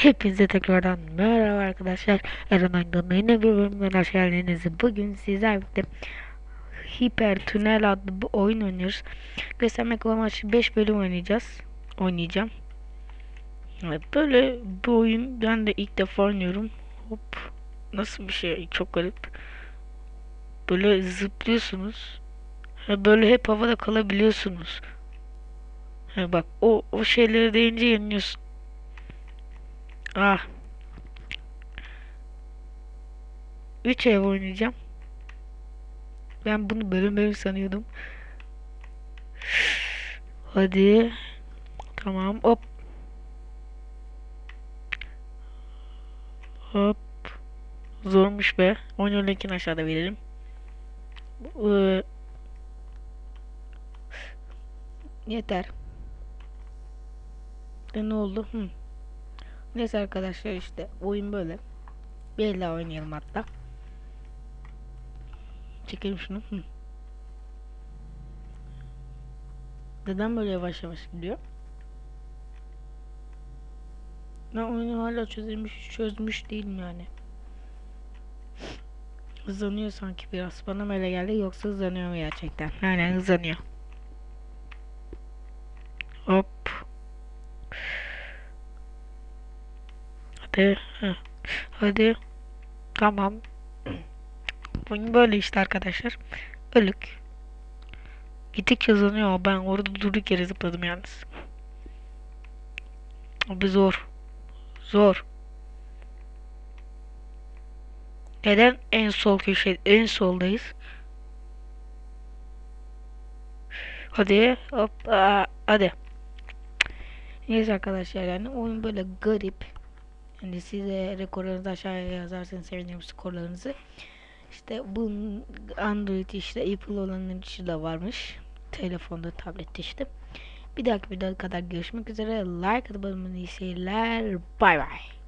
Hepinize tekrardan merhaba arkadaşlar. Eren Aydın'la yine bir bölümden hoş geldiniz. Bugün sizlerle birlikte Hiper Tünel adlı bir oyun oynuyoruz. Göstermek amaçlı 5 bölüm oynayacağız. Oynayacağım. Evet, böyle bir oyun ben de ilk defa oynuyorum. Hop. Nasıl bir şey? Çok garip. Böyle zıplıyorsunuz. Böyle hep havada kalabiliyorsunuz. Bak o o şeyleri deyince yeniliyorsun. Ah. 3 ev oynayacağım. Ben bunu bölüm bölüm sanıyordum. Hadi. Tamam. Hop. Hop. Zormuş be. Oyunun linkini aşağıda veririm. Ee, yeter. De ne oldu? Hı. Neyse arkadaşlar işte oyun böyle. Bir daha oynayalım hatta. Çekelim şunu. Hı. Neden böyle yavaş yavaş gidiyor? Ben oyunu hala çözülmüş, çözmüş değilim yani. Hızlanıyor sanki biraz. Bana mı öyle geldi yoksa hızlanıyor mu gerçekten? Aynen hızlanıyor. Hop. Hadi. Hadi. Tamam. Oyun böyle işte arkadaşlar. Ölük. Gittikçe hızlanıyor. Ben orada durduk yere zıpladım yalnız. Abi zor. Zor. Neden en sol köşe en soldayız? Hadi hop hadi. Neyse arkadaşlar yani oyun böyle garip. Yani size rekorlarınızı aşağıya yazarsanız sevinirim skorlarınızı. İşte bu Android işte Apple olanların içi de varmış. Telefonda, tablette işte. Bir dahaki videoda kadar görüşmek üzere. Like atıp abone olmayı, seyirler. Bay bay.